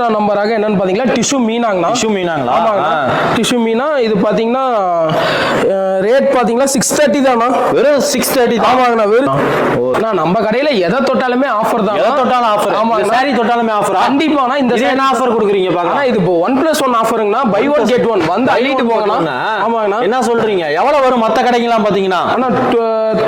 அடுத்த நம்பராக என்னன்னு பாத்தீங்கன்னா டிஷ்யூ மீனாங்கண்ணா. டிஷ்யூ மீனாங்களா? ஆமாங்கண்ணா. டிஷ்யூ மீனா இது பாத்தீங்கன்னா ரேட் பாத்தீங்கன்னா சிக்ஸ் தேர்ட்டி தானா வெறும் சிக்ஸ் தேர்ட்டி ஆமாங்கண்ணா வெறும் நம்ம கடையில எதை தொட்டாலுமே ஆஃபர் தான் எதை தொட்டாலும் ஆஃபர் ஆமாங்க சாரி தொட்டாலுமே ஆஃபர் கண்டிப்பாண்ணா இந்த என்ன ஆஃபர் கொடுக்குறீங்க பார்க்கலாம். இது இப்போ ஒன் பிளஸ் ஒன் ஆஃபருங்கண்ணா பை ஒன் கெட் ஒன் வந்து அள்ளிட்டு போங்கண்ணா. ஆமாங்கண்ணா. என்ன சொல்றீங்க? எவ்வளவு வரும் மத்த கடைக்கெல்லாம் பாத்தீங்கன்னா? அண்ணா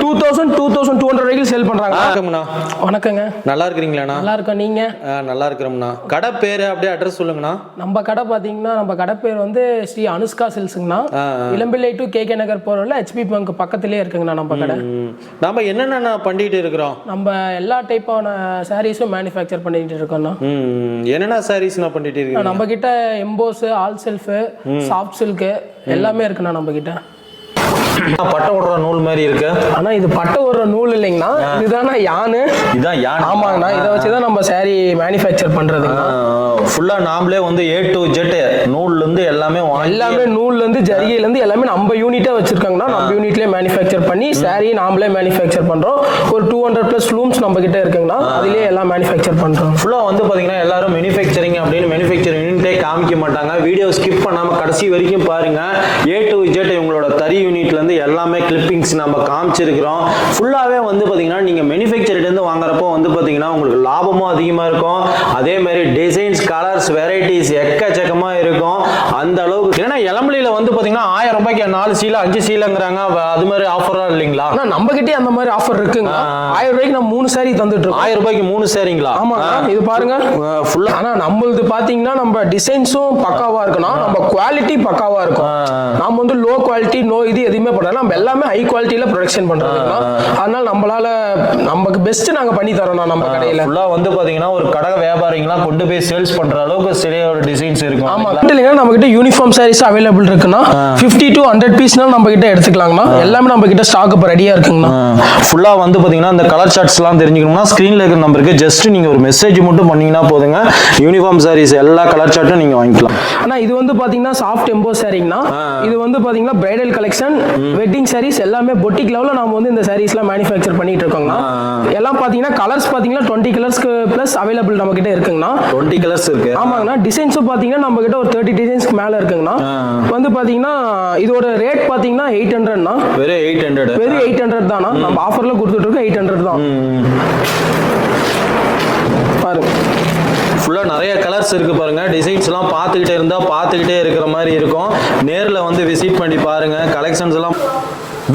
two thousand two thousand two hundred வரைக்கும் சேல் பண்றாங்க வணக்கம்ண்ணா. வணக்கங்க. நல்லா இருக்கிறீங்களா நல்லா இருக்கோம் நீங்க? நல்லா இருக்கிறோம்ண்ணா. கடை பேரு அப்படியே அட்ரஸ் சொல்லுங்கண்ணா. நம்ம கடை பாத்தீங்கன்னா நம்ம கடை பேர் வந்து Sri Anushka சில்ஸுங்கண்ணா Elampillai to K K Nagar போறதுல ஹெச்பி பங்க் பக்கத்துலயே இருக்குங்கண்ணா நம்ம கடை. ம். நாம என்னென்ன பண்ணிட்டு இருக்கிறோம்? நம்ம எல்லா டைப்பான சாரீஸும் மேனுஃபேக்சர் பண்ணிட்டு இருக்கோம்ண்ணா. என்னென்ன சாரீஸ் நான் பண்ணிட்டு இருக்கீங்க? நம்ம கிட்ட emboss all self soft silk எல்லாமே இருக்குண்ணா நம்ம கிட்ட பட்டை விடுற நூல் மாதிரி இருக்கு. ஆனா இது பட்டை ஒரு நூல் இல்லைங்கண்ணா. இதுதானா யானு. இதான் யானை. ஆமாங்கண்ணா இதை வச்சு தான் நம்ம saree மேனுஃபேக்சர் பண்றதுங்கண்ணா. ஃபுல்லா நாமளே வந்து ஏ டு ஜெட் நூல்ல இருந்து எல்லாமே எல்லாமே நூல்ல இருந்து ஜரிகையில இருந்து எல்லாமே நம்ம யூனிட்டா வச்சிருக்காங்கன்னா நம்ம யூனிட்லயே மேனுஃபேக்சர் பண்ணி saree நாமளே மேனுஃபேக்சர் பண்றோம். ஒரு டூ ஹண்ட்ரட் பிளஸ் லூம்ஸ் நம்ம கிட்ட இருக்குங்கண்ணா அதுலயே எல்லாம் மேனுஃபேக்சர் பண்றோம். ஃபுல்லா வந்து பாத்தீங்கன்னா எல்லாரும் மேனுஃபேக்சரிங் அப்படின்னு மேனுஃபேக்சரிங் யூனிட்டே காமிக்க மாட்டாங்க. வீடியோ ஸ்கிப் பண்ணாம கடைசி வரைக்கும் பாருங்க. ஏ டு ஜெட் இவங்களோட தறி யூனிட்ல இருந்து எல்லாமே கிளிப்பிங்ஸ் நம்ம காமிச்சிருக்கிறோம். ஃபுல்லாவே வந்து பாத்தீங்கன்னா நீங்க மேனுஃபேக்சர்ல இருந்து வாங்குறப்போ வந்து பாத்தீங்கன்னா உங்களுக்கு லாபமும் அதிகமா இருக்கும். அதே மாதிரி டிசைன்ஸ் கலர்ஸ் வெரைட்டிஸ் எக்கச்சக்கமா இருக்கும். அந்த அளவுக்கு ஏன்னா இளம்பலியில வந்து பாத்தீங்கன்னா ஆயிரம் ரூபாய்க்கு நாலு சீலை அஞ்சு சீலைங்கிறாங்க. அது மாதிரி ஆஃபரா இல்லைங்களா? ஆனா நம்ம கிட்டே அந்த மாதிரி ஆஃபர் இருக்குங்க. ஆயிரம் ரூபாய்க்கு நம்ம மூணு saree தந்துட்டு இருக்கோம். ஆயிரம் ரூபாய்க்கு மூணு சேரிங்களா ஆமாங்க இது பாருங்க. ஃபுல்லா ஆனா நம்மளுது பாத்தீங்கன்னா நம்ம டிசைன்ஸும் பக்காவா இருக்கணும். நம்ம குவாலிட்டி பக்காவா இருக்கும் நாம வந்து லோ குவாலிட்டி நோ இது எதுவுமே பண்ணல. நம்ம எல்லாமே ஹை குவாலிட்டியில ப்ரொடக்ஷன் பண்றோம் அதனால நம்மளால நமக்கு பெஸ்ட் நாங்க பண்ணி தரோம் நம்ம கடையில. ஃபுல்லா வந்து பாத்தீங்கன்னா ஒரு கடை வியாபாரிங்களாம் கொண்டு போய் சேல்ஸ் பண்ற அளவுக்கு சரியா ஒரு டிசைன்ஸ் இருக்கும். ஆமா இல்லைங்க நம்ம கிட்ட யூனிஃபார்ம் சாரீஸ் அவைலபிள் இருக்குன்னா ஃபிஃப்டி டு ஹண்ட்ரட் பீஸ்னாலும் நம்ம கிட்ட எடுத்துக்கலாங்கண்ணா. எல்லாமே நம்ம கிட்ட ஸ்டாக் இப்போ ரெடியா இருக்குங்கண்ணா. ஃபுல்லா வந்து பாத்தீங்கன்னா இந்த கலர் சார்ட்ஸ்லாம் தெரிஞ்சுக்கணும்னா ஸ்க்ரீன்ல இருக்கிற நம்பருக்கு ஜஸ்ட் நீங்க ஒரு மெசேஜ் மட்டும் பண்ணீங்கன்னா போதுங்க. யூனிஃபார்ம் சாரீஸ் எல்லா கலர் சார்ட்டும் நீங்க வாங்கிக்கலாம். ஆனா இது வந்து பாத்தீங்கன்னா சாஃப்ட் எம்போ சாரீங்கண்ணா இது வந்து பாத்தீங்கன்னா பிரைடல் கலெக்ஷன் வெட்டிங் சாரீஸ் எல்லாமே பொட்டிக் லெவலில் நம்ம வந்து இந்த சாரீஸ்லாம் மேனுஃபேக்சர் பண்ணிட்டு இருக்கோங்கண்ணா. எல்லாம் பாத்தீங்கன்னா கலர்ஸ் பாத்தீங்கன்னா டுவெண்ட்டி கலர்ஸ்க்கு ப்ளஸ் அவைலபிள் நம்ம கிட்ட இருக்குங்கண்ணா. டுவெண்ட்டி கலர்ஸ் இருக்கு. ஆமாங்கண்ணா டிசைன்ஸும் பாத்தீங்கன்னா நம்ம கிட்ட ஒரு தேர்ட்டி டிசைன்ஸ்க்கு மேல இருக்குங்கண்ணா. வந்து பாத்தீங்கன்னா இதோட ரேட் பாத்தீங்கன்னா எயிட் ஹண்ட்ரட்னா வெறும் எயிட் ஹண்ட்ரட் வெறும் எயிட் ஹண்ட்ரட் தானா நம்ம ஆஃபர்ல கொடுத்துட்டு இருக்கோம் எயிட் ஹண்ட்ரட் தான். பாருங்க. ஃபுல்லாக நிறைய கலர்ஸ் இருக்குது பாருங்கள் டிசைன்ஸ்லாம் பார்த்துக்கிட்டே இருந்தால் பார்த்துக்கிட்டே இருக்கிற மாதிரி இருக்கும். நேரில் வந்து விசிட் பண்ணி பாருங்கள் கலெக்ஷன்ஸ் எல்லாம்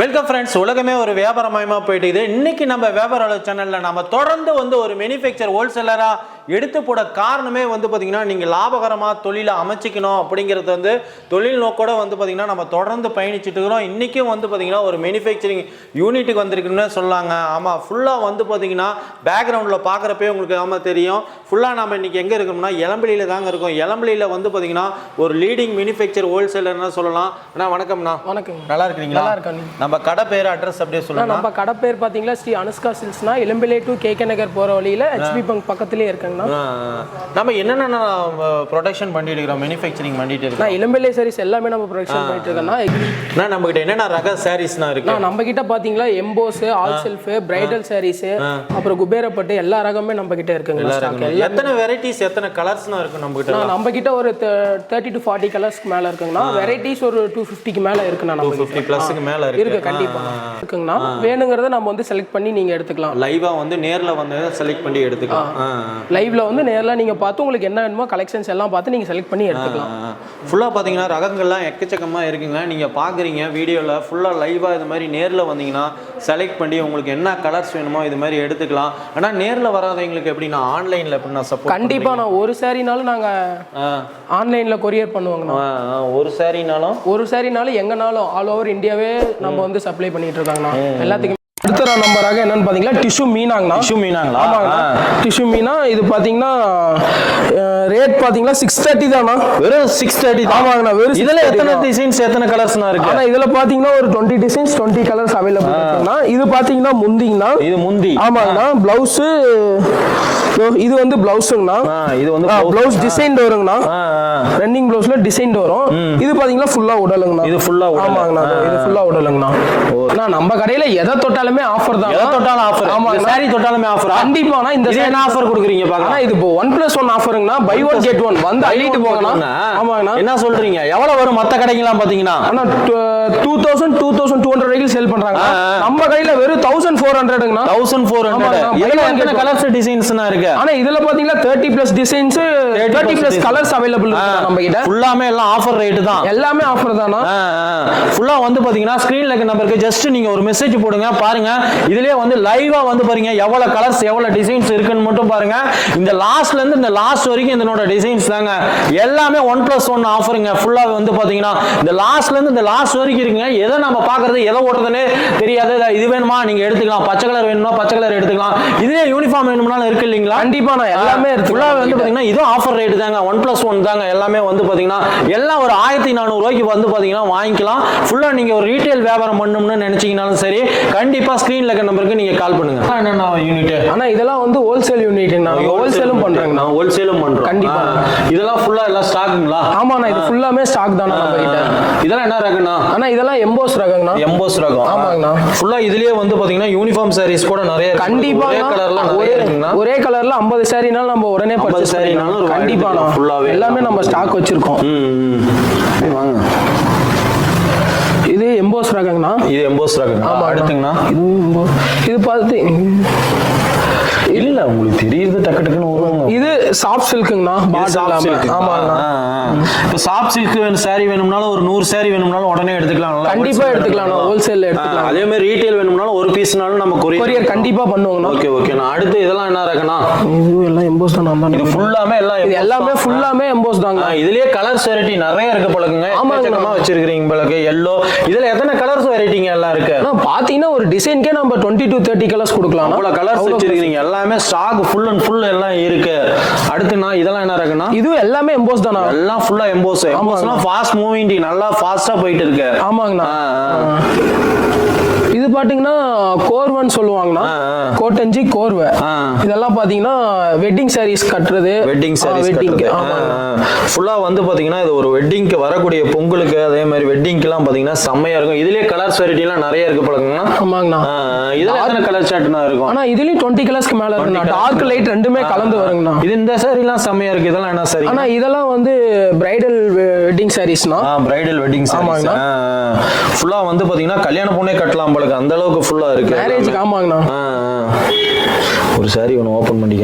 வெல்கம் ஃப்ரெண்ட்ஸ் உலகமே ஒரு வியாபாரமயமாக போயிட்டு இருக்குது. இன்னைக்கு நம்ம வியாபார சேனலில் நம்ம தொடர்ந்து வந்து ஒரு மேனுஃபேக்சர் ஹோல்சேலராக எடுத்து போட காரணமே வந்து பார்த்தீங்கன்னா நீங்கள் லாபகரமாக தொழிலை அமைச்சிக்கணும் அப்படிங்கிறது வந்து தொழில் நோக்கோட வந்து பார்த்தீங்கன்னா நம்ம தொடர்ந்து பயணிச்சுட்டு இருக்கிறோம். இன்றைக்கும் வந்து பார்த்தீங்கன்னா ஒரு மேனுஃபேக்சரிங் யூனிட்டுக்கு வந்திருக்குன்னு சொல்லாங்க. ஆமாம் ஃபுல்லாக வந்து பார்த்தீங்கன்னா பேக்ரவுண்டில் பார்க்குறப்பே உங்களுக்கு ஆமாம் தெரியும். ஃபுல்லாக நம்ம இன்னைக்கு எங்கே இருக்கோம்னா இளம்பிலியில் தாங்க இருக்கோம். இளம்பிலியில் வந்து பார்த்தீங்கன்னா ஒரு லீடிங் மேனுஃபேக்சர் ஹோல்சேலர்னு சொல்லலாம்? அண்ணா வணக்கம்ண்ணா. வணக்கங்க நல்லா இருக்கிறீங்களா? நல்லா இருக்கேன். நம்ம கடை பேர் அட்ரஸ் அப்படியே சொல்லுங்க நம்ம கடை பேர் பாத்தீங்களா Shri Anushka சில்ஸ்னா Elampillai to K K Nagar போற வழியில ஹெச்பி பங்க் பக்கத்துலயே நம்ம என்னென்ன ப்ரொடக்ஷன் பண்ணிட்டு இருக்கிறோம் மேனுஃபேக்சரிங் பண்ணிட்டு இருக்கோம் இளம்பிள்ளை சாரீஸ் எல்லாமே நம்ம ப்ரொடக்ஷன் பண்ணிட்டு இருக்கோம்னா நம்ம கிட்ட என்னென்ன ரக சாரீஸ்னா இருக்கு? நம்ம கிட்ட பாத்தீங்களா emboss all self bridal sarees அப்புறம் குபேரப்பட்டு எல்லா ரகமே நம்ம கிட்ட இருக்குங்க எத்தனை வெரைட்டிஸ் எத்தனை கலர்ஸ்னா இருக்கு நம்ம கிட்ட நம்ம கிட்ட ஒரு தேர்ட்டி டு ஃபார்ட்டி கலர்ஸ்க்கு மேல இருக்குங்கண்ணா. வெரைட்டிஸ் ஒரு டூ ஃபிஃப்டிக்கு மேல இருக்குண்ணா நம்ம. ஃபிஃப்டி ப்ளஸ்க்கு மேல இருக்கு. இருக்கு கண்டிப்பா. இருக்குங்கண்ணா. வேணுங்கிறத நம்ம வந்து செலக்ட் பண்ணி நீங்க எடுத்துக்கலாம். லைவா வந்து நேர்ல வந்து செலக்ட் பண்ணி எடுத்துக்கலாம். ஆ, லைவ்ல வந்து நேர்ல நீங்க பார்த்து உங்களுக்கு என்ன வேணுமோ கலெக்ஷன்ஸ் எல்லாம் பார்த்து நீங்க செலக்ட் பண்ணி எடுத்துக்கலாம். ஃபுல்லாக பார்த்தீங்கன்னா ரகங்கள்லாம் எக்கச்சக்கமாக இருக்குங்க. நீங்கள் பார்க்குறீங்க வீடியோவில் ஃபுல்லாக லைவாக இது மாதிரி நேரில் வந்தீங்கன்னா செலக்ட் பண்ணி உங்களுக்கு என்ன கலர்ஸ் வேணுமோ இது மாதிரி எடுத்துக்கலாம். ஆனால் நேரில் வராதவங்களுக்கு எப்படின்னா ஆன்லைனில் எப்படின்னா சப்போர்ட் கண்டிப்பா நான் ஒரு சாரினாலும் நாங்க ஆன்லைன்ல கொரியர் பண்ணுவாங்கண்ணா ஒரு சாரினாலும்? ஒரு சாரினாலும் எங்கனாலும் ஆல் ஓவர் இந்தியாவே நம்ம வந்து சப்ளை பண்ணிட்டு இருக்காங்கண்ணா. எல்லாத்துக்குமே அடுத்த நம்பராக என்னன்னு பாத்தீங்கன்னா டிஷ்யூ மீனாங்கண்ணா. டிஷ்யூ மீனாங்களா? ஆமாங்கண்ணா. டிஷ்யூ மீனா இது பாத்தீங்கன்னா ரேட் பாத்தீங்கன்னா சிக்ஸ் தேர்ட்டி தானா வெறும் சிக்ஸ் தேர்ட்டி ஆமாங்கண்ணா வெறும் இதில் எத்தனை டிசைன்ஸ் எத்தனை கலர்ஸ்னா இருக்கு? ஆனா இதுல பாத்தீங்கன்னா ஒரு twenty designs twenty colours available இது பாத்தீங்கன்னா முந்திங்கண்ணா. இது முந்தி. ஆமாங்கண்ணா. பிளவுஸ் So, இது வந்து பிளவுஸுங்கண்ணா இது வந்து. பிளவுஸ் டிசைன் வருங்கண்ணா. ரன்னிங் பிளவுஸ்ல டிசைன் வரும். இது பாத்தீங்கன்னா ஃபுல்லா உடலுங்கண்ணா. இது உடல். ஆமாங்கண்ணா இது ஃபுல்லா உடலுங்கண்ணா. அண்ணா, நம்ம கடையில எதை தொட்டாலுமே ஆஃபர் தான். எதை தொட்டாலும் ஆஃபர் ஆமாங்கண்ணா. சாரி தொட்டாலுமே ஆஃபர் கண்டிப்பாண்ணா இந்த என்ன ஆஃபர் கொடுக்குறீங்க ஆனா பார்க்கலாம். இது இப்போ ஒன் பிளஸ் ஒன் ஆஃபருங்கண்ணா பை ஒன் கெட் ஒன் வந்து அள்ளிட்டு போங்கண்ணா. ஆமாங்கண்ணா. என்ன சொல்றீங்க? எவ்வளவு வரும் மத்த கடைங்கலாம் பாத்தீங்கன்னா? ஆனா two thousand two thousand two hundred வரைக்கும் சேல் பண்றாங்க. நம்ம கையில வெறும் தௌசண்ட் ஃபோர் ஹண்ட்ரட்ங்கண்ணா தௌசண்ட் ஃபோர் ஹண்ட்ரட். கலர்ஸ் டிசைன்ஸ்னா இருக்கு? ஆனா இதுல பாத்தீங்கன்னா thirty plus designs thirty plus colours available இருக்கு நம்ம கிட்ட ஃபுல்லாமே எல்லாம் ஆஃபர் ரேட் தான். எல்லாமே ஆஃபர் தானா? ஃபுல்லா வந்து பாத்தீங்கன்னா ஸ்கிரீன்ல இருக்க நம்பருக்கு ஜஸ்ட் நீங்க ஒரு மெசேஜ் போடுங்க பாருங்க. இதுலயே வந்து லைவா வந்து பாருங்க எவ்வளவு கலர்ஸ் எவ்வளவு டிசைன்ஸ் இருக்குன்னு மட்டும் பாருங்க. இந்த லாஸ்ட்ல இருந்து இந்த லாஸ்ட் வரைக்கும் இதனோட டிசைன்ஸ் தாங்க. எல்லாமே ஒன் பிளஸ் ஒன் ஆஃபருங்க ஃபுல்லா வந்து பாத்தீங்கன்னா இந்த லாஸ்ட்ல இருந்து இந்த லாஸ்ட் வரைக்கும் இருக்குங்க. எதை நம்ம பாக்குறது எதை ஓடுறதுன்னு தெரியாது. இதா, இது வேணுமா? நீங்க எடுத்துக்கலாம். பச்சை கலர் வேணுமா பச்சை கலர் எடுத்துக்கலாம். இதுலயே யூனிஃபார்ம் வேணும்னாலும் இருக்கு இல்லைங்களா? கண்டிப்பா நான் எல்லாமே இருக்கு ஃபுல்லா வந்து பாத்தீங்கன்னா இதுவும் ஆஃபர் ரேட் தாங்க ஒன் பிளஸ் ஒன் தாங்க எல்லாமே வந்து பாத்தீங்கன்னா எல்லாம் ஒரு ஆயிரத்தி நானூறு ரூபாய்க்கு வந்து பாத்தீங்கன்னா வாங்கிக்கலாம். ஃபுல்லா நீங்க ஒரு ரீட்டைல் வியாபாரம் பண்ணணும்னு நினைச்சீங்கனாலும் சரி கண்டிப்பா ஸ்கிரீன்ல இருக்க நம்பருக்கு நீங்க கால் பண்ணுங்க. என்னென்ன யூனிட் ஆனா இதெல்லாம் வந்து ஹோல்சேல் யூனிட் நான் ஹோல்சேலும் பண்றேங்கண்ணா. நான் ஹோல்சேலும் பண்றோம். கண்டிப்பா. இதெல்லாம் ஃபுல்லா எல்லாம் ஸ்டாக்குங்களா ஆமாண்ணா இது ஃபுல்லாமே ஸ்டாக் தானே நம்ம கிட்ட இதெல்லாம் என்ன ரகண்ணா ஆனா இதெல்லாம் எம்போஸ் ரகங்கண்ணா எம்போஸ் ரகம். ஆமாங்கண்ணா. ஃபுல்லா இதுலயே வந்து பாத்தீங்கன்னா யூனிஃபார்ம் சாரீஸ் கூட நிறைய இருக்கு. கண்டிப்பா ஒரே கலர்ல நிறைய ஒரே இருக்குங்கண்ணா. ஒரே கலர்ல 50 சாரினாலும் நம்ம உடனே 50 பர்ச்சேஸ் சாரினாலும் ஒரு கண்டிப்பா வாங்கிக்கலாம் full-ஆவே. எல்லாமே நம்ம ஸ்டாக் வச்சிருக்கோம் வாங்க இது எம்போஸ் ரகங்கண்ணா இது எம்போஸ் ரகம் ஆமாங்கண்ணா. அடுத்துங்கண்ணா இது. இது பார்த்து இல்ல உங்களுக்கு தெரியுது டக்கு டக்குன்னு வருவாங்க இது சாஃப்ட் சில்க்குங்கண்ணா பாட்டில் ஆமாங்கண்ணா இப்போ சாஃப்ட் சில்க் வேணும் சாரி வேணும்னாலும் ஒரு நூறு சாரி வேணும்னாலும் உடனே எடுத்துக்கலாம் கண்டிப்பா எடுத்துக்கலாம். ஹோல்சேல்ல ஆ, எடுத்துக்கலாம் அதே மாதிரி ரீட்டைல் வேணும்னாலும் ஒரு பீஸ்னாலும் நம்ம கொரியர் கண்டிப்பா பண்ணுவோங்கண்ணா. ஓகே ஓகேண்ணா அடுத்து இதெல்லாம் என்ன ரகண்ணா இது எல்லாம் எம்போஸ் தான் இது ஃபுல்லாமே எல்லாம் இது எல்லாமே. ஃபுல்லாமே எம்போஸ் தாங்க. இதுலயே கலர்ஸ் வெரைட்டி நிறைய இருக்கு பழக்குங்க ஆமாங்கண்ணா. வச்சிருக்கீங்க பழக்கு எல்லோ இதுல எத்தனை கலர்ஸ் வெரைட்டிங்க எல்லாம் இருக்கு? பாத்தீங்கன்னா ஒரு டிசைன்க்கே நம்ம டுவெண்ட்டி டு தேர்ட்டி கலர்ஸ் கொடுக்கலாம் அவ்வளவு கலர்ஸ் வச்சிருக்கீங்க எல்லாமே ஸ்டாக் ஃபுல் அண்ட் ஃபுல் எல்லாம் இருக்கு. அடுத்துண்ணா இதெல்லாம் என்ன ரகண்ணா இதுவும் எல்லாமே எம்போஸ் தானா? எல்லாம் ஃபுல்லா எம்போஸ் எம்போஸ்லாம் ஃபாஸ்ட் மூவிங் நல்லா ஃபாஸ்டா போயிட்டு இருக்கு. ஆமாங்கண்ணா. இது பாத்தீங்கன்னா ஆ, ஆ. கோட்டஞ்சி கோர்வை. இதெல்லாம் பாத்தீங்கன்னா வெட்டிங் சாரீஸ் கட்டுறது. வெட்டிங் சாரீஸ் வெட்டிங் கட்டுறது. ஃபுல்லா வந்து பாத்தீங்கன்னா இது ஒரு வெட்டிங்க்கு வரக்கூடிய பொங்கலுக்கு அதே மாதிரி வெட்டிங்க்குலாம் பாத்தீங்கன்னா செம்மையா இருக்கும். இதுலயே கலர்ஸ் வெரைட்டி எல்லாம் நிறைய இருக்கு பழக்கங்கண்ணா ஆமாங்கண்ணா. இதுல எத்தனை கலர் சார்ட்னா இருக்கும்? ஆனா இதுலயும் டுவெண்ட்டி கலர்ஸ்க்கு மேல இருக்குண்ணா. 20 டார்க் லைட் ரெண்டுமே கலந்து வருங்கண்ணா. இது இந்த சாரிலாம் செம்மையா இருக்கு. இதெல்லாம் என்ன சாரி ஆனா இதெல்லாம் வந்து பிரைடல் வெட்டிங் சாரீஸ்னா பிரைடல் வெட்டிங் சாரீஸ். ஃபுல்லா வந்து பாத்தீங்கன்னா கல்யாண பொண்ணே கட்டலாம் போல அந்த அளவுக்கு ஃபுல்லா இருக்கு மேரேஜ்க்கு ஆமாங்கண்ணா. ஒரு சாரி ஒன்று ஓபன் பண்ணி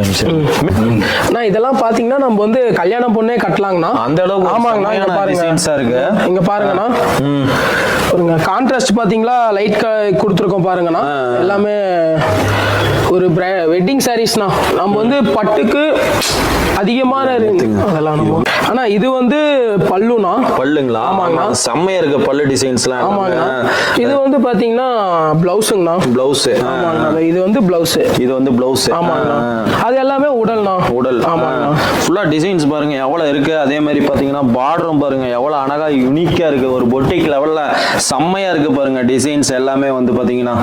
அண்ணா இதெல்லாம் பாத்தீங்கன்னா நம்ம வந்து கல்யாணம் பொண்ணே கட்டலாங்கண்ணா. அந்த அளவுக்கு ஆமாங்கண்ணா இங்க பாருங்க. இருக்கு. இங்க பாருங்கண்ணா. ம். பாருங்க கான்ட்ராஸ்ட் பாத்தீங்களா லைட் கொடுத்துருக்கோம் பாருங்கண்ணா. எல்லாமே ஒரு வெட்டிங் சாரீஸ்னா நம்ம வந்து பட்டுக்கு அதிகமான அதெல்லாம் நம்ம ஆனா இது வந்து பல்லுனா பல்லுங்களா? ஆமாங்கண்ணா. ஆமா, செம்மையா இருக்கு பல்லு டிசைன்ஸ்லாம் ஆமாங்கண்ணா இது வந்து பாத்தீங்கன்னா பிளவுஸுங்கண்ணா பிளவுஸ் ஆமாங்கண்ணா இது வந்து பிளவுஸ் இது வந்து பிளவுஸ் ஆமாங்கண்ணா அது எல்லாமே உடல்ண்ணா. உடல். ஆமாங்கண்ணா ஃபுல்லா டிசைன்ஸ் பாருங்க எவ்வளவு இருக்கு. அதே மாதிரி பாத்தீங்கன்னா பார்டரும் பாருங்க எவ்வளவு அழகா யூனிக்கா இருக்கு. ஒரு பொட்டிக் லெவல்ல செம்மையா இருக்கு பாருங்க டிசைன்ஸ் எல்லாமே வந்து பாத்தீங்கன்னா.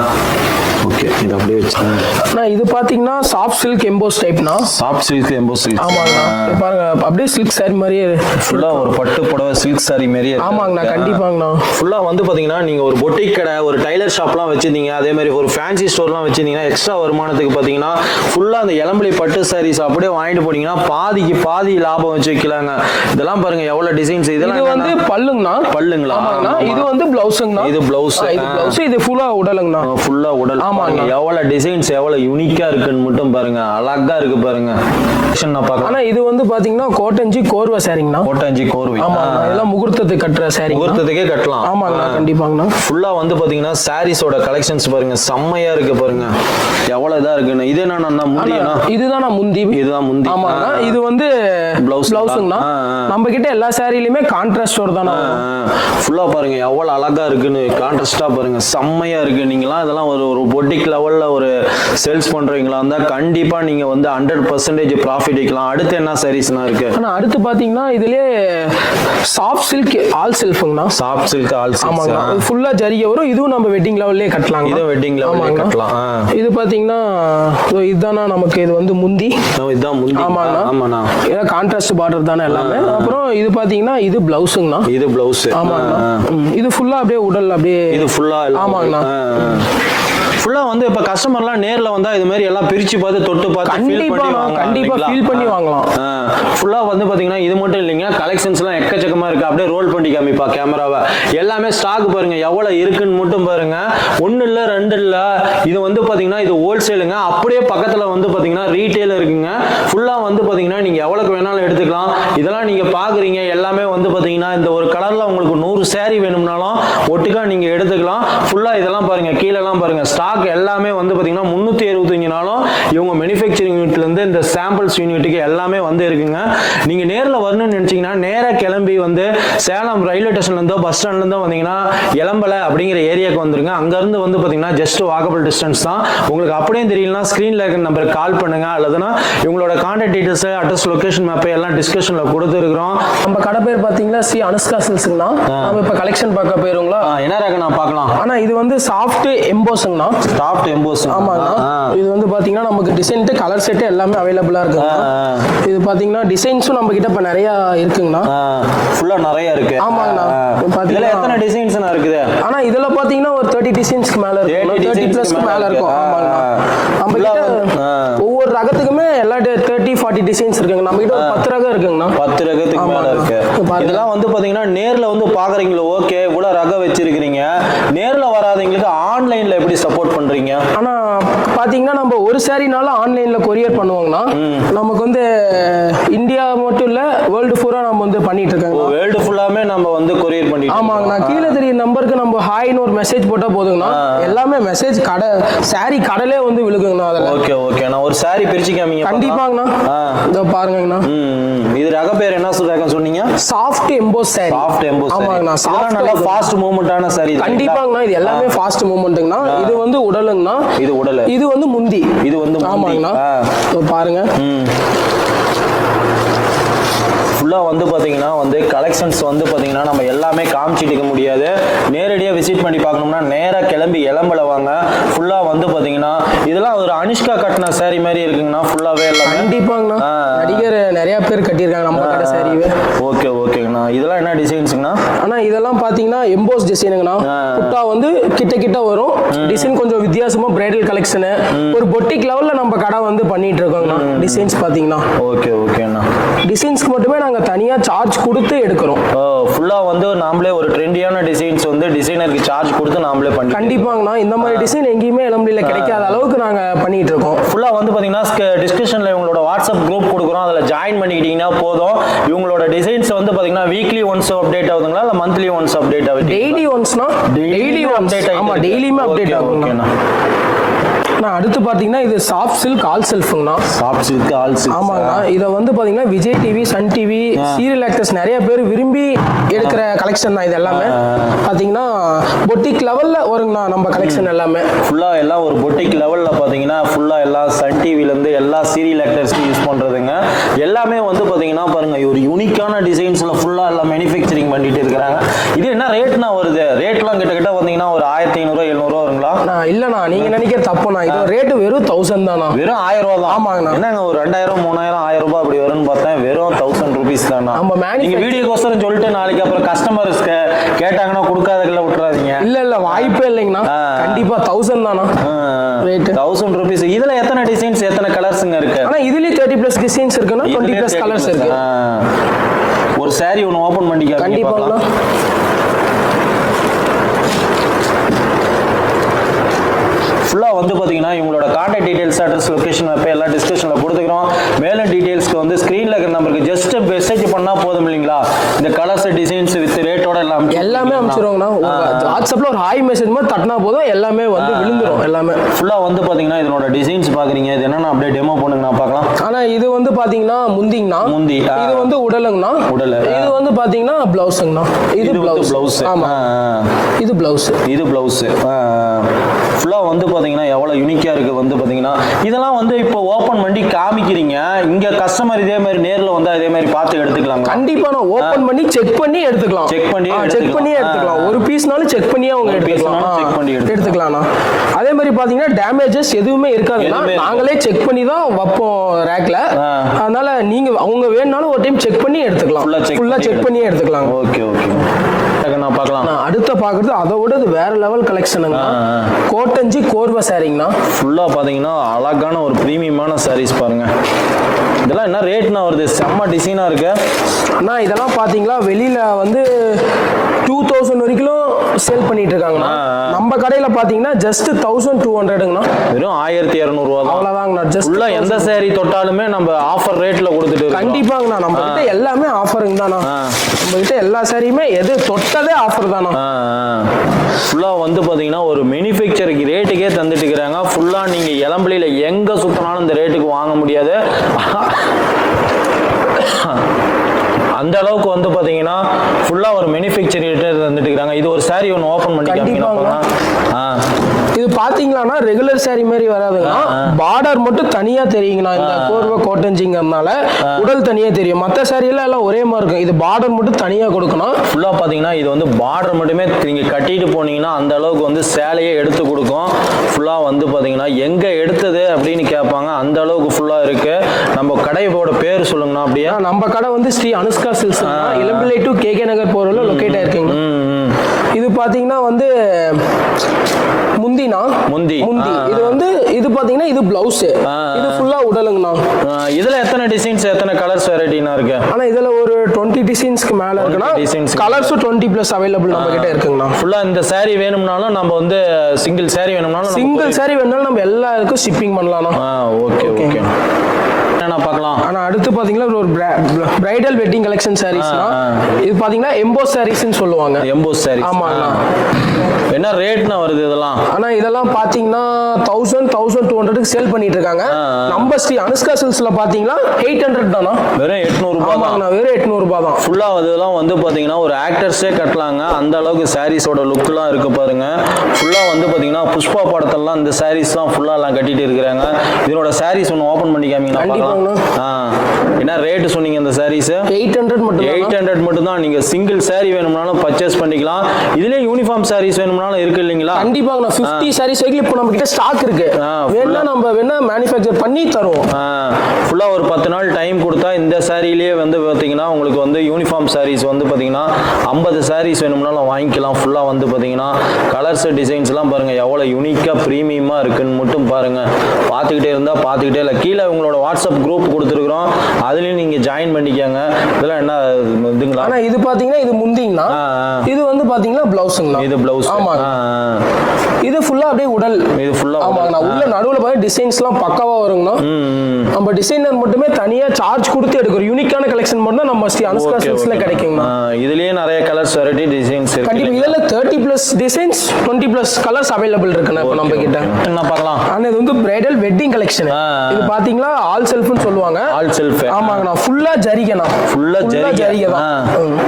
ஓகே. இது அப்படியே வச்சு அண்ணா இது பாத்தீங்கன்னா சாஃப்ட் சில்க் எம்போஸ் டைப்னா சாஃப்ட் சில்க் எம்போஸ் சில்க் ஆமாங்கண்ணா பாருங்க அப்படியே சில்க் சாரி மாதிரியே ஃபுல்லா ஒரு பட்டு புடவை சில்க் சாரி மாதிரியே. ஆமாங்கண்ணா கண்டிப்பாங்கண்ணா. ஃபுல்லா வந்து பாத்தீங்கன்னா நீங்க ஒரு பொட்டிக் கடை ஒரு டைலர் ஷாப்லாம் வச்சிருந்தீங்க அதே மாதிரி ஒரு ஃபேன்சி ஸ்டோர்லாம் வச்சிருந்தீங்கன்னா எக்ஸ்ட்ரா வருமானத்துக்கு பாத்தீங்கன்னா ஃபுல்லா அந்த இளம்பலி பட்டு சாரீஸ் அப்படியே வாங்கிட்டு போனீங்கன்னா பாதிக்கு பாதி லாபம் வச்சு வைக்கலாங்க இதெல்லாம் பாருங்க எவ்வளவு டிசைன்ஸ் இதெல்லாம் இது வந்து பல்லுங்கண்ணா. பல்லுங்களா. இது வந்து பிளவுஸுங்கண்ணா இது. ஆ, இது. பிளவுஸ் இது ஃபுல்லா உடலுங்கண்ணா. ஃபுல்லா உடல். ஆமாங்க. எவ்வளவு டிசைன்ஸ் எவ்வளவு யூனிக்கா இருக்குன்னு மட்டும் பாருங்க அழகா இருக்கு பாருங்க. ஆனா இது வந்து பாத்தீங்கன்னா கோட்டஞ்சி கோர்வை சாரிங்கண்ணா கோட்டாஞ்சி கோர்வை ஆமாங்கண்ணா இதெல்லாம் முகூர்த்தத்துக்கு கட்டுற சாரிங்கண்ணா முகூர்த்தத்துக்கே கட்டலாம். ஆமாங்கண்ணா கண்டிப்பாங்கண்ணா. ஃபுல்லா வந்து பாத்தீங்கன்னா சாரீஸோட கலெக்ஷன்ஸ் பாருங்க. செம்மையா இருக்கு பாருங்க. எவ்வளவு இதா இருக்குன்னு. இது என்னன்னா முடியும்னா இதுதான் முந்தி. இதுதான் முந்தி. ஆமாங்கண்ணா இது வந்து Blouse. பிளவுஸுங்கண்ணா. நம்ம கிட்ட எல்லா சாரிலையுமே கான்ட்ராஸ்டோட தானே ஃபுல்லா பாருங்க. எவ்வளவு அழகா இருக்குன்னு. கான்ட்ராஸ்டா பாருங்க. செம்மையா இருக்கு. நீங்களாம் இதெல்லாம் ஒரு ஒரு பொட்டிக் லெவல்ல ஒரு சேல்ஸ் பண்றீங்களா இருந்தா கண்டிப்பா நீங்க வந்து ஹண்ட்ரட் பர்சன்டேஜ் ப்ராஃபிட் வைக்கலாம் அடுத்து என்ன சாரீஸ்னா இருக்கு? ஆனா அடுத்து பாத்தீங்கன்னா இதுலயே சாஃப்ட் சில்க் ஆல் செல்ஃபுங்கண்ணா சாஃப்ட் சில்க் ஆல் ஆமாங்கண்ணா. இது ஃபுல்லா ஜரிகை வரும். இதுவும் நம்ம வெட்டிங் லெவல்லே கட்டலாங்க இது வெட்டிங் லெவல்லே கட்டலாம். இது பாத்தீங்கன்னா இதோ இதுதானா நமக்கு இது வந்து முந்தி. இதுதான் முந்தி. ஆமாண்ணா. ஆமாண்ணா. ஏன்னா கான்ட்ராஸ்ட் பார்டர் தானே எல்லாமே. அப்புறம் இது பாத்தீங்கன்னா இது பிளவுஸுங்கண்ணா இது பிளவுஸ் ஆமாங்கண்ணா. இது ஃபுல்லா அப்படியே உடல் அப்படியே இது ஃபுல்லா ஆமாங்கண்ணா. ஃபுல்லா வந்து இப்ப கஸ்டமர்லாம் நேர்ல வந்தா இது மாதிரி எல்லாம் பிரிச்சு பார்த்து தொட்டு பார்த்து ஃபீல் பண்ணி நான் வாங்கலாம் கண்டிப்பா இல்லைங்களா? ஃபீல் பண்ணி வாங்கலாம். ஃபுல்லா வந்து பாத்தீங்கன்னா இது மட்டும் இல்லைங்க கலெக்ஷன்ஸ்லாம் எக்கச்சக்கமா இருக்கு. அப்படியே ரோல் பண்ணி காமிப்பா கேமராவை எல்லாமே ஸ்டாக் பாருங்க எவ்வளவு இருக்குன்னு மட்டும் பாருங்க. ஒண்ணு இல்ல ரெண்டு இல்ல. இது வந்து பாத்தீங்கன்னா இது ஹோல்சேலுங்க அப்படியே பக்கத்துல வந்து பாத்தீங்கன்னா ரீட்டைல் இருக்குங்க. ஃபுல்லா வந்து பாத்தீங்கன்னா நீங்க எவ்வளவுக்கு வேணாலும் எடுத்துக்கலாம். இதெல்லாம் நீங்க பாக்குறீங்க எல்லாமே வந்து பாத்தீங்கன்னா இந்த ஒரு கலர்ல உங்களுக்கு நூறு saree வேணும்னாலும் ஒட்டுக்கா நீங்க எடுத்துக்கலாம். ஃபுல்லா இதெல்லாம் பாருங்க கீழெல்லாம் பாருங்க ஸ்டாக் எல்லாமே வந்து பாத்தீங்கன்னா முந்நூற்றி அறுபத்தஞ்சு நாளும் இவங்க மேனுஃபேக்சர் இருந்து இந்த சாம்பிள்ஸ் யூனிட்டுக்கு எல்லாமே வந்து இருக்குங்க. நீங்க நேர்ல வரணும்னு நினைச்சீங்கன்னா நேரா கிளம்பி வந்து சேலம் ரயில்வே ஸ்டேஷன்ல இருந்தோ பஸ் ஸ்டாண்ட்ல இருந்தோ வந்தீங்கன்னா எலம்பலை அப்படிங்கிற ஏரியாவுக்கு வந்துருங்க. அங்க இருந்து வந்து பாத்தீங்கன்னா ஜஸ்ட் வாக்கபிள் டிஸ்டன்ஸ் தான். உங்களுக்கு அப்படியே தெரியலனா ஸ்கிரீன்ல இருக்க நம்பருக்கு கால் பண்ணுங்க. அல்லதுன்னா இவங்களோட contact details address location map எல்லாம் டிஸ்கஷன்ல கொடுத்துருக்கிறோம். நம்ம கடை பேர் பாத்தீங்கன்னா சி அனுஷ்கா சில்ஸுங்கண்ணா? நம்ம இப்ப கலெக்ஷன் பார்க்க போயிருங்களா? என்ன ரகம் நான் பார்க்கலாம்? ஆனா இது வந்து சாஃப்ட் எம்போஸுங்கண்ணா டாப் எம்போஸ் ஆமாங்கண்ணா இது வந்து பாத்தீங்கன்னா நமக்கு டிசைன்ட்டு கலர் செட்டு எல்லாமே அவைலபிளா இருக்குங்கண்ணா இது பாத்தீங்கன்னா டிசைன்ஸும் நம்ம கிட்ட இப்ப நிறைய இருக்குங்கண்ணா ஃபுல்லா நிறைய இருக்கு ஆமாங்கண்ணா. இதுல எத்தனை டிசைன்ஸ் இருக்குது ஆனா இதுல பாத்தீங்கன்னா ஒரு தேர்ட்டி டிசைன்ஸ்க்கு மேல இருக்கும் 30 தேர்ட்டி பிளஸ்க்கு மேல மேல இருக்கு. இருக்கும். ஆமாங்கண்ணா நம்ம கிட்ட. ஒவ்வொரு ரகத்துக்குமே எல்லா தேர்ட்டி ஃபார்ட்டி டிசைன்ஸ் இருக்குங்க நம்ம கிட்ட ஒரு பத்து ரகம் இருக்குங்கண்ணா பத்து ரகத்துக்கு மேல. இருக்கு. இதெல்லாம் வந்து பாத்தீங்கன்னா நேர்ல வந்து பாக்குறீங்களோ ஓகே இவ்வளவு ரகம் வச்சிருக்கீங்க நேர்ல வராதவங்களுக்கு ஆன்லைன்ல எப்படி சப்போர்ட் பண்றீங்க? ஆனா பாத்தீங்கன்னா நம்ம ஒரு சாரினாலும் ஆன்லைன்ல கொரியர் பண்ணுவாங்கன்னா நமக்கு வந்து இந்தியா மட்டும் இல்ல வேர்ல்டு பூரா நம்ம வந்து பண்ணிட்டு இருக்காங்க வேர்ல்டு ஃபுல்லாமே நம்ம வந்து கொரியர் பண்ணிட்டு ஆமாங்கண்ணா. கீழே தெரிய நம்பருக்கு நம்ம ஹாய்னு ஒரு மெசேஜ் போட்டா போதுங்கண்ணா. எல்லாமே மெசேஜ் கடை சாரி கடலே வந்து விழுகுங்கண்ணா அதுல. Okay okay. நான் ஒரு saree பிரிச்சு காமிங்க கண்டிப்பாங்கண்ணா. இதோ பாருங்கண்ணா. இது ரக பேர் என்ன சொல்றாங்க சொன்னீங்க? Soft emboss sari soft emboss ஆமாங்கண்ணா. சாஃப்ட் நல்லா ஃபாஸ்ட் மூவ்மெண்டான இது கண்டிப்பாங்கண்ணா. இது எல்லாமே ஃபாஸ்ட் மூவ்மெண்ட்டுங்கண்ணா இது வந்து உடலுங்கண்ணா. இது உடல். இது வந்து முந்தி. இது வந்து. ஆமாங்கண்ணா. பாருங்க. ஃபுல்லாக வந்து பார்த்தீங்கன்னா வந்து கலெக்ஷன்ஸ் வந்து பார்த்தீங்கன்னா நம்ம எல்லாமே காமிச்சிட்டு இருக்க முடியாது. நேரடியாக விசிட் பண்ணி பார்க்கணும்னா நேராக கிளம்பி இளம்பல வாங்க. ஃபுல்லாக வந்து பார்த்தீங்கன்னா இதெல்லாம் ஒரு அனுஷ்கா கட்டின saree மாதிரி இருக்குங்கண்ணா ஃபுல்லாகவே எல்லாமே. கண்டிப்பாங்கண்ணா. நடிகர் நிறைய பேர் கட்டியிருக்காங்க நம்ம கடை சாரிவே ஓகே. ஓகேங்கண்ணா. இதெல்லாம் என்ன டிசைன்ஸுங்கண்ணா ஆனா இதெல்லாம் பாத்தீங்கன்னா எம்போஸ் டிசைனுங்கண்ணா. புட்டா வந்து கிட்ட கிட்ட வரும். டிசைன் கொஞ்சம் வித்தியாசமா பிரைடல் கலெக்ஷனு ஒரு பொட்டிக் லெவல்ல நம்ம கடை வந்து பண்ணிட்டு இருக்கோங்கண்ணா. டிசைன்ஸ் பாத்தீங்கன்னா. ஓகே ஓகேண்ணா டிசைன்ஸ்க்கு மட்டுமே நாங்க தனியா சார்ஜ் கொடுத்து எடுக்கிறோம். ஃபுல்லாக வந்து நாமளே ஒரு ட்ரெண்டியான டிசைன்ஸ் வந்து டிசைனருக்கு சார்ஜ் கொடுத்து நாமளே பண்ணி கண்டிப்பாங்கண்ணா. இந்த மாதிரி டிசைன் எங்கேயுமே இளம்பில கிடைக்காத அளவுக்கு நாங்க பண்ணிட்டு இருக்கோம். ஃபுல்லாக வந்து பார்த்தீங்கன்னா டிஸ்கிரிப்ஷனில் இவங்களோட வாட்ஸ்அப் குரூப் கொடுக்குறோம். அதில் ஜாயின் பண்ணிக்கிட்டீங்கன்னா போதும். இவங்களோட டிசைன்ஸ் வந்து பார்த்தீங்கன்னா வீக்லி ஒன்ஸ் அப்டேட் ஆகுதுங்களா? இல்லை மந்த்லி ஒன்ஸ் அப்டேட் ஆகுது டெய்லி ஒன்ஸ்னா டெய்லி ஒன்ஸ் ஆமா டெய்லியுமே அப்டேட் ஆகுங்கண்ணா நான் அடுத்து பாத்தீங்கன்னா இது சாஃப்ட் சில்க் ஆல் செல்ஃபுங்கண்ணா சாஃப்ட் சில்க் ஆல் சில்க் ஆமாங்கண்ணா. இதை வந்து பாத்தீங்கன்னா Vijay TV Sun TV serial actors நிறைய பேர் விரும்பி எடுக்கிற கலெக்ஷன் தான் இது எல்லாமே. பாத்தீங்கன்னா பொட்டிக் லெவல்ல வருங்கண்ணா நம்ம கலெக்ஷன் எல்லாமே. ஃபுல்லாக எல்லாம் ஒரு பொட்டிக் லெவலில் பார்த்தீங்கன்னா ஃபுல்லாக எல்லா சன் டிவிலேருந்து எல்லா சீரியல் ஆக்டர்ஸ்க்கு யூஸ் பண்ணுறதுங்க எல்லாமே வந்து பார்த்தீங்கன்னா பாருங்க ஒரு யூனிக்கான டிசைன்ஸில் ஃபுல்லாக எல்லாம் மேனுஃபேக்சரிங் பண்ணிட்டு இருக்கிறாங்க. இது என்ன ரேட்னா வருது? ரேட்லாம் கிட்டத்தட்ட வந்தீங்கன்னா ஒரு ஆயிரத்தி ஐநூறுரூவா எழுநூறுவா வருங்களா? இல்லண்ணா. நீங்க நினைக்கிற தப்புண்ணா. ரேட்டு வெறும் தௌசண்ட் தானா? வெறும் ஆயிரம் ரூபா தான் ஆமாங்கண்ணா. என்னங்க ஒரு ரெண்டாயிரம் மூணாயிரம் ஆயிரம் ரூபாய் அப்படி வரும்னு பார்த்தேன். வெறும் தௌசண்ட் ருபீஸ் தானா நம்ம நீங்க வீடியோக்கோசரம் சொல்லிட்டு நாளைக்கு அப்புறம் கஸ்டமர்ஸ் கேட்டாங்கன்னா கொடுக்காதக்கெல்லாம் விட்டுறாதீங்க. இல்ல இல்ல வாய்ப்பே இல்லைங்கண்ணா. கண்டிப்பா தௌசண்ட் தானா? Rate. தௌசண்ட் ருபீஸ் இதுல எத்தனை டிசைன்ஸ் எத்தனை கலர்ஸுங்க இருக்கு? ஆனா இதுலயும் தேர்ட்டி பிளஸ் டிசைன்ஸ் இருக்குன்னா டுவெண்ட்டி இதுலயே பிளஸ் 30 கலர்ஸ். இருக்கு. ஒரு saree ஒன்று ஓபன் பண்ணி காமிங்க கண்டிப்பாங்கண்ணா பார்க்கலாம் ஃபுல்லாக வந்து பார்த்தீங்கன்னா இவங்களோட காண்டாக்ட் டீடைல்ஸ் அட்ரஸ் லொகேஷன் இப்போ எல்லாம் டிஸ்கஷனில் கொடுத்துக்கிறோம். மேலும் டீடைல்ஸ்க்கு வந்து ஸ்க்ரீனில் இருக்கிற நம்பருக்கு ஜஸ்ட் மெசேஜ் பண்ணால் போதும் இல்லைங்களா? இந்த கலர்ஸ் டிசைன்ஸ் வித் ரேட் எல்லாம் எல்லாமே அனுப்பிச்சிருவாங்கண்ணா வாட்ஸ்அப்ல ஒரு ஹாய் மெசேஜ் மாதிரி தட்டினா போதும் எல்லாமே வந்து விழுந்துரும் எல்லாமே. ஃபுல்லாக வந்து பார்த்தீங்கன்னா இதனோட டிசைன்ஸ் பார்க்குறீங்க இது என்னென்ன அப்படியே டெமோ பண்ணுங்க நான் பார்க்கலாம். ஆனா இது வந்து பாத்தீங்கன்னா முந்திங்கண்ணா. முந்தி. இது வந்து உடலுங்கண்ணா. உடலு. இது வந்து பாத்தீங்கன்னா பிளவுஸுங்கண்ணா இது பிளவுஸ் பிளவுஸ் ஆமா. இது பிளவுஸ் இது பிளவுஸ் ஃபுல்லாக வந்து பார்த்தீங்கன்னா எவ்வளோ யூனிக்காக இருக்குது வந்து பார்த்தீங்கன்னா இதெல்லாம் வந்து இப்போ ஓப்பன் பண்ணி காமிக்கிறீங்க. இங்கே கஸ்டமர் இதே மாதிரி நேரில் வந்தால் இதே மாதிரி பார்த்து எடுத்துக்கலாங்க கண்டிப்பா நான் ஓபன் பண்ணி செக் பண்ணி எடுத்துக்கலாம். Check பண்ணி செக் எடுத்துக்கலாம். பண்ணி எடுத்துக்கலாம். ஒரு பீஸ்னாலும் செக் பண்ணி அவங்க எடுத்துக்கலாம். check பண்ணி. எடுத்துக்கலாம்ண்ணா. அதே மாதிரி பாத்தீங்கன்னா டேமேஜஸ் எதுவுமே இருக்காதுன்னா. நாங்களே செக் பண்ணி தான் வைப்போம் ரேக்ல. அதனால நீங்க அவங்க வேணும்னாலும் ஒரு டைம் செக் பண்ணி எடுத்துக்கலாம். ஃபுல்லா பண்ணி செக் பண்ணி எடுத்துக்கலாம். ஓகே ஓகே நான் பார்க்கலாம். அடுத்த பாக்குறது அதை விட இது வேற லெவல் கலெக்ஷனுங்க. கோட்டஞ்சி கோர்வை சாரிங்கண்ணா. ஃபுல்லாக பார்த்தீங்கன்னா அழகான ஒரு ப்ரீமியமான sarees பாருங்க. இதெல்லாம் என்ன ரேட்னா வருது? செம்ம டிசைனாக இருக்கு. அண்ணா இதெல்லாம் பாத்தீங்களா? வெளியில வந்து டூ தௌசண்ட் வரைக்கும் சேல் பண்ணிட்டு இருக்காங்கண்ணா. நம்ம கடையில பாத்தீங்கன்னா ஜஸ்ட் தௌசண்ட் டூ ஹண்ட்ரடுங்கண்ணா வெறும் ஆயிரத்தி இரநூறுவா தான். அவ்வளவுதாங்கண்ணா ஜஸ்ட் ஃபுல்லாக எந்த saree தொட்டாலுமே நம்ம ஆஃபர் ரேட்டில் கொடுத்துட்டு கண்டிப்பாங்கண்ணா நம்ம கிட்ட எல்லாமே ஆஃபருங்க தானா ஆ. நம்ம கிட்ட எல்லா சாரியுமே எது தொட்டதே ஆஃபர் தானா? ஃபுல்லாக வந்து பார்த்தீங்கன்னா ஒரு மேனுஃபேக்சருக்கு ரேட்டுக்கே தந்துட்டு இருக்கிறாங்க ஃபுல்லாக நீங்கள் இளம்பிள்ளையில் எங்கே சுற்றினாலும் இந்த ரேட்டுக்கு வாங்க முடியாது. அந்த அளவுக்கு வந்து பார்த்தீங்கன்னா ஃபுல்லாக ஒரு மேனுஃபேக்சர் ரேட்டே தந்துட்டு இருக்கிறாங்க இது ஒரு saree ஒன்று ஓப்பன் பண்ணி காமிக்கலாம் கண்டிப்பாங்க. ஆ. இது பாத்தீங்களான்னா ரெகுலர் saree மாதிரி வராதுங்கண்ணா பார்டர் மட்டும் தனியா தெரியுங்கண்ணா. இந்த கோர்வை கோட்டஞ்சிங்கிறதுனால உடல் தனியா தெரியும். மற்ற சாரியெல்லாம் எல்லாம் ஒரே மாதிரி இருக்கும். இது பார்டர் மட்டும் தனியா கொடுக்கணும். ஃபுல்லாக பார்த்தீங்கன்னா இது வந்து பார்டர் மட்டுமே நீங்கள் கட்டிட்டு போனீங்கன்னா அந்த அளவுக்கு வந்து சேலையே எடுத்து கொடுக்கும். ஃபுல்லாக வந்து பார்த்தீங்கன்னா எங்கே எடுத்தது அப்படின்னு கேட்பாங்க. அந்த அளவுக்கு ஃபுல்லாக இருக்கு. நம்ம கடையோட பேர் சொல்லுங்கண்ணா அப்படியே. நம்ம கடை வந்து Shri Anushka silks Elampillai to K K Nagar போறதுல லொக்கேட் ஆயிருக்குங்க. இது பாத்தீங்கன்னா வந்து முந்தினா? முந்தி. முந்தி. இது வந்து இது பாத்தீங்கன்னா இது பிளவுஸ் இது ஃபுல்லா உடலுங்கண்ணா. இதுல எத்தனை டிசைன்ஸ் எத்தனை கலர்ஸ் வெரைட்டினா இருக்கு? ஆனா இதுல ஒரு டுவெண்ட்டி டிசைன்ஸ்க்கு மேல இருக்குன்னா க்கு கலர்ஸும் டுவெண்ட்டி பிளஸ் அவைலபிள் நம்ம கிட்ட இருக்குங்கண்ணா. ஃபுல்லா இந்த saree வேணும்னாலும் நம்ம வந்து சிங்கிள் saree வேணும்னாலும் சிங்கிள் saree வேணாலும் நம்ம எல்லாருக்கும் ஷிப்பிங் பண்ணலாம்ண்ணா. ஓகே ஓகே என்ன பார்க்கலாம்? ஆனா அடுத்து பாத்தீங்கன்னா ஒரு பிரைடல் வெட்டிங் கலெக்ஷன் சாரீஸ்னா இது பாத்தீங்கன்னா எம்போ சாரீஸ்னு சொல்லுவாங்க. எம்போஸ் saree ஆமாண்ணா. என்ன ரேட்னா வருது இதெல்லாம்? ஆனா இதெல்லாம் பாத்தீங்கன்னா தௌசண்ட் தௌசண்ட் டூ ஹண்ட்ரடுக்கு சேல் பண்ணிட்டு இருக்காங்க. நம்ம ஸ்ரீ அனுஷ்கா சில்ஸ்ல பாத்தீங்கன்னா எயிட் ஹண்ட்ரட் தானா? வெறும் எட்நூறு ரூபாய் தான். வெறும் எட்நூறு ரூபாய் தான். ஃபுல்லா இதெல்லாம் வந்து பாத்தீங்கன்னா ஒரு ஆக்டர்ஸே கட்டலாங்க. அந்த அளவுக்கு சாரீஸோட லுக்லாம் இருக்கு பாருங்க. ஃபுல்லா வந்து பாத்தீங்கன்னா புஷ்பா படத்தெல்லாம் இந்த சாரீஸ் தான் ஃபுல்லா எல்லாம் கட்டிட்டு இருக்கிறாங்க. இதனோட சாரீஸ் ஒன்று ஓபன் பண்ணி காமிங்கன்னா என்ன ரேட் சொன்னீங்க இந்த சாரீஸ் எயிட் ஹண்ட்ரட் மட்டும் எயிட் ஹண்ட்ரட் மட்டும் தான் நீங்க சிங்கிள் saree வேணும்னாலும் பர்ச்சேஸ் பண்ணிக்கலாம். இதுலயே யூனிஃபார்ம் sarees வேணும்னாலும் இருக்கு இல்லைங்களா? கண்டிப்பாங்கண்ணா ஃபிஃப்டி சாரீஸ் வரைக்கும் இப்போ நம்ம கிட்ட ஸ்டாக் இருக்கு வேணா நம்ம வேணா மேனுஃபேக்சர் பண்ணி தருவோம். ஃபுல்லாக ஒரு பத்து நாள் டைம் கொடுத்தா இந்த சாரிலேயே வந்து பார்த்தீங்கன்னா உங்களுக்கு வந்து யூனிஃபார்ம் sarees வந்து பார்த்தீங்கன்னா ஐம்பது sarees வேணும்னாலும் வாங்கிக்கலாம். ஃபுல்லாக வந்து பார்த்தீங்கன்னா கலர்ஸ் டிசைன்ஸ்லாம் பாருங்கள் எவ்வளோ யூனிக்காக ப்ரீமியமாக இருக்குன்னு மட்டும் பாருங்கள் பார்த்துக்கிட்டே இருந்தால் பார்த்துக்கிட்டே இல்லை. கீழே உங்களோட வாட்ஸ்அப் குரூப் கொடுத்துருக்குறோம். அதுலேயும் நீங்கள் ஜாயின் பண்ணிக்கோங்க. இதெல்லாம் என்ன இதுங்களா? ஆனா இது பாத்தீங்கன்னா இது ஆ. இது வந்து பாத்தீங்கன்னா பிளவுஸுங்கண்ணா இது ப்ளவுஸ் ஆமாங்க ああ。இது ஃபுல்லா அப்படியே உடல். இது ஃபுல்லாக ஆமாங்கண்ணா. உள்ள நடுவுல பாத்தீங்கன்னா டிசைன்ஸ்லாம் பக்காவா வருங்கண்ணா. ம் நம்ம டிசைனர் மட்டுமே தனியா சார்ஜ் கொடுத்து எடுக்கிறோம் யூனிக்கான கலெக்ஷன் மட்டும் நம்ம ஸ்ரீ அனுஷ்கா சில்க்ஸ்ல கிடைக்குங்கண்ணா. இதுலேயே நிறைய கலர்ஸ் வெரைட்டி டிசைன்ஸ் இருக்கு கண்டிப்பா. இதுல thirty plus designs twenty plus colours available இருக்குண்ணா இப்போ நம்ம கிட்ட. என்ன பார்க்கலாம்? ஆனா இது வந்து பிரைடல் வெட்டிங் கலெக்ஷன். இது பாத்தீங்களா? ஆல் செல்ஃப்னு சொல்லுவாங்க. ஆல் செல்ஃப் ஆமாங்கண்ணா. ஃபுல்லா ஜரிகைண்ணா. ஃபுல்லா ஜரிகை. தான் ம்.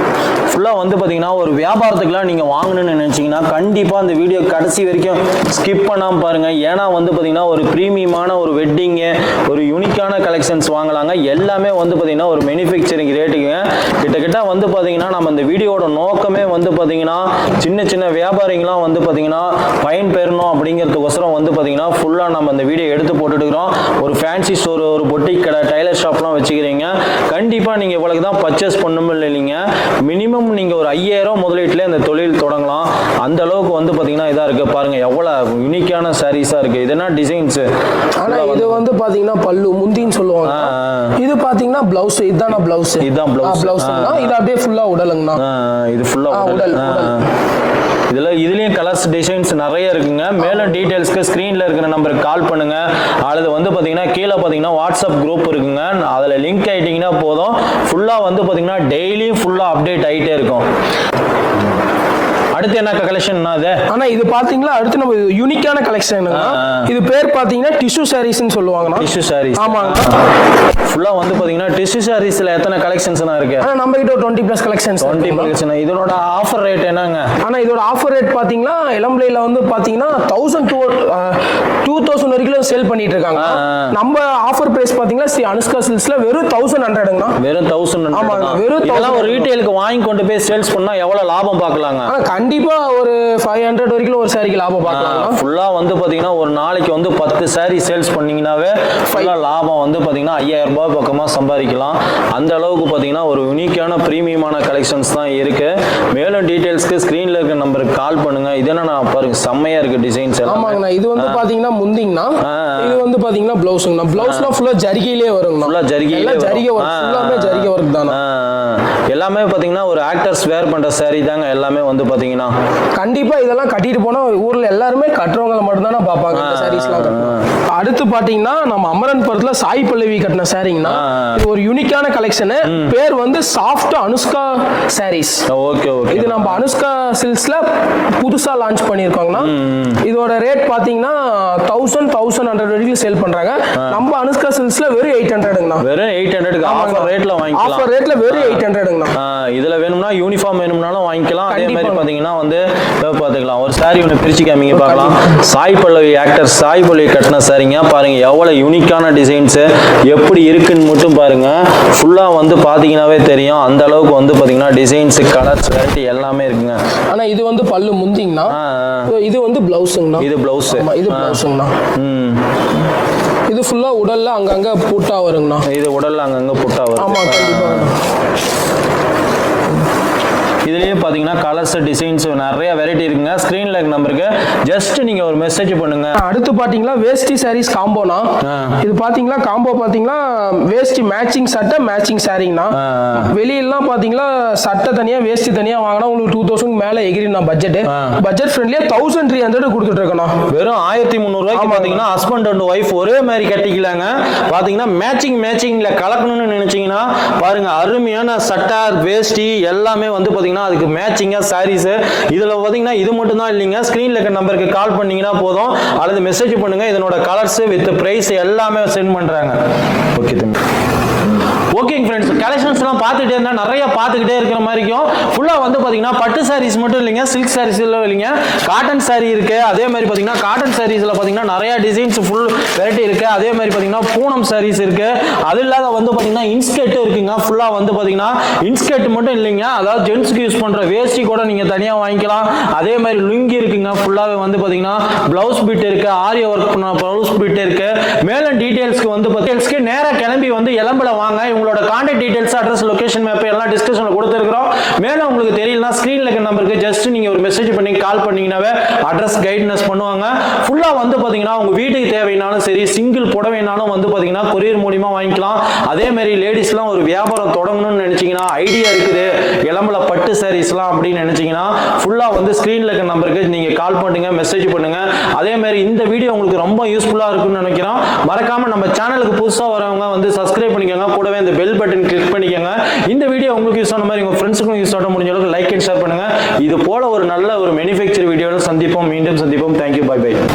ஃபுல்லாக வந்து பார்த்தீங்கன்னா ஒரு வியாபாரத்துக்குலாம் நீங்கள் வாங்கணும்னு நினச்சிங்கன்னா கண்டிப்பாக அந்த வீடியோ கடைசி வரைக்கும் ஸ்கிப் பண்ணாமல் பாருங்கள் ஏன்னா வந்து பார்த்தீங்கன்னா ஒரு ப்ரீமியமான ஒரு வெட்டிங்கு ஒரு யூனிக்கான கலெக்ஷன்ஸ் வாங்கலாங்க. எல்லாமே வந்து பார்த்தீங்கன்னா ஒரு மேனுஃபேக்சரிங் ரேட்டுங்க கிட்டக்கிட்ட வந்து பார்த்தீங்கன்னா நம்ம இந்த வீடியோட நோக்கமே வந்து பார்த்தீங்கன்னா சின்ன சின்ன வியாபாரிங்களாம் வந்து பார்த்தீங்கன்னா பயன் பெறணும் அப்படிங்கிறதுக்கோசரம் வந்து பார்த்தீங்கன்னா ஃபுல்லாக நம்ம இந்த வீடியோ எடுத்து போட்டுட்டுக்கிறோம் ஒரு ஃபேன்சி ஸ்டோர் ஒரு பொட்டிக் கடை டைலர் ஷாப்லாம் வச்சுக்கிறீங்க. கண்டிப்பாக நீங்கள் இவ்வளோக்கு தான் பர்ச்சேஸ் பண்ணும் இல்லைங்க. மினிமம் நீங்கள் ஒரு ஐயாயிரம் முதலீட்டில் இந்த தொழில் தொடங்கலாம். அந்த அளவுக்கு வந்து பார்த்தீங்கன்னா இதாக இருக்குது பாருங்கள் எவ்வளோ யூனிக்கான சாரீஸாக இருக்குது இது என்ன டிசைன்ஸு ஆனா இது வந்து பாத்தீங்கன்னா பல்லு முந்தின்னு சொல்லுவாங்க. இது பாத்தீங்கன்னா பிளவுஸ் இதுதானா பிளவுஸ் இதுதான் blouse. பிளவுஸ்னா இது அப்படியே ஃபுல்லா உடலுங்கண்ணா. இது ஃபுல்லாக உடல், உடல். இதில் இதுலேயும் கலர்ஸ் டிசைன்ஸ் நிறைய இருக்குங்க. மேலும் டீட்டெயில்ஸ்க்கு ஸ்க்ரீனில் இருக்கிற நம்பருக்கு கால் பண்ணுங்க. அல்லது வந்து பார்த்தீங்கன்னா கீழே பார்த்தீங்கன்னா வாட்ஸ்அப் குரூப் இருக்குங்க. அதில் லிங்க் ஆகிட்டிங்கன்னா போதும். ஃபுல்லாக வந்து பார்த்தீங்கன்னா டெய்லியும் ஃபுல்லாக அப்டேட் ஆகிட்டே இருக்கும். அடுத்து என்ன கலெக்ஷன் அது? ஆனா இது பாத்தீங்களா அடுத்து நம்ம யூனிக்கான கலெக்ஷன் இது பேர் பாத்தீங்கன்னா டிஷ்யூ சாரீஸ்னு சொல்லுவாங்கண்ணா. டிஷ்யூ சாரீஸ் ஆமாங்க. ஃபுல்லா வந்து பாத்தீங்கன்னா டிஷ்யூ சாரீஸ்ல எத்தனை கலெக்ஷன்ஸ்லாம் இருக்கு? ஆனா நம்ம கிட்ட ஒரு twenty plus collections twenty collection இதனோட ஆஃபர் ரேட் என்னங்க? ஆனா இதோட ஆஃபர் ரேட் பாத்தீங்கன்னா இளம்பிள்ளையில வந்து பாத்தீங்கன்னா தௌசண்ட் டூ டூ தௌசண்ட் வரைக்கும் சேல் பண்ணிட்டு இருக்காங்க. நம்ம ஆஃபர் பிரைஸ் பாத்தீங்கன்னா ஸ்ரீ அனுஷ்கா சில்ஸ்ல வெறும் தௌசண்ட் ஹண்ட்ரடுங்கண்ணா வெறும் தௌசண்ட் ஆமாங்க, வெறும் இதெல்லாம் ஒரு 1000 ரீட்டைலுக்கு வாங்கி கொண்டு போய் சேல்ஸ் பண்ணா எவ்வளவு லாபம் பார்க்கலாங்க ஆனா கண்டிப்பா ஒரு ஃபைவ் ஹண்ட்ரட் வரைக்கும் ஒரு சாரிக்கு லாபம் பார்க்கலாம். ஃபுல்லா வந்து பாத்தீங்கன்னா ஒரு நாளைக்கு வந்து பத்து saree சேல்ஸ் பண்ணீங்கன்னாவே ஃபுல்லா லாபம் வந்து பாத்தீங்கன்னா ஐயாயிரம் ரூபாய் பக்கமா சம்பாதிக்கலாம். அந்த அளவுக்கு பாத்தீங்கன்னா ஒரு யூனிக்கான பிரீமியமான கலெக்ஷன்ஸ் தான் இருக்கு. மேலும் டீடைல்ஸ்க்கு ஸ்கிரீன்ல இருக்க நம்பருக்கு கால் பண்ணுங்க. இது என்ன பாருங்க செம்மையா இருக்கு டிசைன்ஸ் எல்லாம். ஆமாங்கண்ணா இது வந்து பாத்தீங்கன்னா முந்திங்கண்ணா. இது வந்து பாத்தீங்கன்னா பிளவுஸுங்கண்ணா பிளவுஸ்லாம் ஃபுல்லா ஜரிகையிலே வருங்கண்ணா. ஃபுல்லா ஜரிகை வரும். ஒர்க் ஃபுல்லாமே ஜரிகை ஒர்க் தானே. எல்லாமே பாத்தீங்கன்னா ஒரு ஆக்டர்ஸ் வேர் பண்ற saree தாங்க எல்லாமே வந்து பாத்தீங்கன்னா. கண்டிப்பா இதெல்லாம் கட்டிட்டு போனா ஊர்ல எல்லாருமே கட்டுறவங்களை மட்டும்தானே பார்ப்பாங்க சாரீஸ்லாம் அடுத்து பாத்தீங்கன்னா நம்ம அமரன் படத்துல சாய் பல்லவி கட்டின சாரீங்கன்னா. இது ஒரு யூனிக்கான கலெக்ஷன் பேர் வந்து soft Anushka sarees okay okay. இது நம்ம அனுஷ்கா சில்க்ஸ்ல புதுசா லான்ச் பண்ணியிருக்காங்கன்னா இதோட ரேட் பாத்தீங்கன்னா தௌசண்ட் தௌசண்ட் ஹண்ட்ரட் வரைக்கும் சேல் பண்றாங்க. நம்ம அனுஷ்கா சில்க்ஸ்ல வெறும் எயிட் ஹண்ட்ரடுங்கண்ணா வெறும் எயிட் ஹண்ட்ரடுக்கு ஆஃபர் ரேட்ல வாங்கிக்கலாம். ஆஃபர் ரேட்ல வெறும் எயிட் ஹண்ட்ரடுங்கண்ணா இதுல வேணும்னா யூனிஃபார்ம் வேணும்னாலும் வாங்கிக்கலாம். அதே மாதிரி. பாத்தீங்கன்னா வந்து பாத்துக்கலாம். ஒரு saree ஒன்று பிரிச்சு காமிங்க பார்க்கலாம். சாய் பல்லவி ஆக்டர் சாய் பல்லவி கட்டின சாரிங்க பாருங்க எவ்வளவு யூனிக்கான டிசைன்ஸ் எப்படி இருக்குன்னு மட்டும் பாருங்க. ஃபுல்லா வந்து பாத்தீங்கன்னாவே தெரியும். அந்த அளவுக்கு வந்து பாத்தீங்கன்னா டிசைன்ஸ் கலர்ஸ் வெரைட்டி எல்லாமே இருக்குங்க. ஆனா இது வந்து பல்லு முந்திங்கண்ணா. இது வந்து பிளவுஸுங்கண்ணா இது பிளவுஸ் ஆமா இது பிளவுஸுங்கண்ணா ம். இது ஃபுல்லா உடல்ல அங்கங்க பூட்டா வருங்கண்ணா. இது உடல்ல அங்கங்க புட்டா ஆமா வரும் கண்டிப்பா இதுலயே பாத்தீங்கன்னா கலர்ஸ் டிசைன்ஸ் நிறைய வெரைட்டி இருக்குங்க. ஸ்கிரீன்ல இருக்க நம்பருக்கு ஜஸ்ட் நீங்க ஒரு மெசேஜ் பண்ணுங்க. அடுத்து பாத்தீங்களா வேஷ்டி சாரீஸ் காம்போனா. இது பாத்தீங்களா காம்போ பாத்தீங்களா வேஷ்டி மேட்சிங் சட்டை மேட்சிங் சாரீங்கண்ணா ஆ, வெளியிலாம் பாத்தீங்களா சட்டை தனியா வேஷ்டி தனியா வாங்கினா உங்களுக்கு டூ தௌசண்ட் மேல எகிரிண்ணா பட்ஜெட். பட்ஜெட் ஃப்ரெண்ட்லியா தௌசண்ட் த்ரீ ஹண்ட்ரட் கொடுத்துட்டு இருக்கோண்ணா வெறும் ஆயிரத்தி முந்நூறுவாய்க்கு ஆமாங்க. பாத்தீங்கன்னா ஹஸ்பண்ட் அண்ட் ஒய்ஃப் ஒரே மாதிரி கட்டிக்கலாங்க. பாத்தீங்கன்னா மேட்சிங் மேட்சிங்ல கலக்கணும்னு நினைச்சீங்கன்னா பாருங்க அருமையான சட்டை வேஷ்டி எல்லாமே வந்து பார்த்தீங்கன்னா அதுக்கு மேட்சிங்கா சாரீஸு இதில் பார்த்தீங்கன்னா இது மட்டும் தான் இல்லைங்க. ஸ்க்ரீனில் இருக்க நம்பருக்கு கால் பண்ணீங்கன்னா போதும். அல்லது மெசேஜ் பண்ணுங்க. இதனோட கலர்ஸு வித் ப்ரைஸ் எல்லாமே சென்ட் பண்றாங்க. ஓகே தம்பி ஓகேங்க ஃப்ரெண்ட்ஸ் கலெக்ஷன்ஸ்லாம் பார்த்துட்டே இருந்தால் நிறைய பார்த்துக்கிட்டே இருக்கிற மாதிரி இருக்கும் ஃபுல்லாக வந்து பார்த்தீங்கன்னா பட்டு சாரீஸ் மட்டும் இல்லைங்க. சில்க் சாரீஸ் இல்லைங்க. காட்டன் சாரீ இருக்கு. அதே மாதிரி பார்த்தீங்கன்னா காட்டன் சாரீஸில் பார்த்தீங்கன்னா நிறைய டிசைன்ஸ் ஃபுல் வெரைட்டி இருக்கு. அதே மாதிரி பார்த்தீங்கன்னா பூனம் சாரீஸ் இருக்கு. அது இல்லாத வந்து பார்த்தீங்கன்னா இன்ஸ்கர்ட் இருக்குங்க. ஃபுல்லாக வந்து பார்த்தீங்கன்னா இன்ஸ்கர்ட் மட்டும் இல்லைங்க. அதாவது ஜென்ஸுக்கு யூஸ் பண்ணுற வேஷ்டி கூட நீங்கள் தனியாக வாங்கிக்கலாம். அதே மாதிரி லுங்கி இருக்குங்க. ஃபுல்லாகவே வந்து பார்த்தீங்கன்னா ப்ளவுஸ் பிட் இருக்கு. ஆரிய ஒர்க் பண்ண ப்ளவுஸ் பிட் இருக்கு. மேலும் டீடைல்ஸ்க்கு வந்து டீடைல்ஸ்க்கு நேராக கிளம்பி வந்து இளம்பல வாங்க. உங்களோட contact details address location map எல்லாம் டிஸ்கிரிப்ஷனில் கொடுத்துருக்குறோம். மேலும் உங்களுக்கு தெரியலனா ஸ்க்ரீனில் இருக்க நம்பருக்கு ஜஸ்ட் நீங்கள் ஒரு மெசேஜ் பண்ணி கால் பண்ணீங்கன்னாவே அட்ரஸ் கைட்னஸ் பண்ணுவாங்க. ஃபுல்லாக வந்து பார்த்தீங்கன்னா உங்கள் வீட்டுக்கு தேவைனாலும் சரி சிங்கிள் புடவைனாலும் வந்து பார்த்தீங்கன்னா கொரியர் மூலிமா வாங்கிக்கலாம். அதேமாரி லேடிஸ்லாம் ஒரு வியாபாரம் தொடங்கணும்னு நினச்சிங்கன்னா ஐடியா இருக்குது. இளம்பல பட்டு சாரீஸ்லாம் அப்படின்னு நினச்சிங்கன்னா ஃபுல்லாக வந்து ஸ்க்ரீனில் இருக்க நம்பருக்கு நீங்கள் கால் பண்ணுங்க மெசேஜ் பண்ணுங்க. அதேமாரி இந்த வீடியோ உங்களுக்கு ரொம்ப யூஸ்ஃபுல்லாக இருக்கும்னு நினைக்கிறோம். மறக்காமல் நம்ம சேனலுக்கு புதுசாக வரவங்க வந்து சப்ஸ்கிரைப் பண்ணிக்கோங்க. கூடவே இந்த பெல் பட்டன் கிளிக் பண்ணிக்கோங்க. இந்த வீடியோ உங்களுக்கு யூஸ் ஆன மாதிரி உங்கள் ஃப்ரெண்ட்ஸுக்கும் யூஸ் ஆக முடிஞ்ச அளவுக்கு லைக் அண்ட் ஷேர் பண்ணுங்க. இது போல ஒரு நல்ல ஒரு மேனுஃபேக்சர் வீடியோவில் சந்திப்போம். மீண்டும் சந்திப்போம். Thank you bye by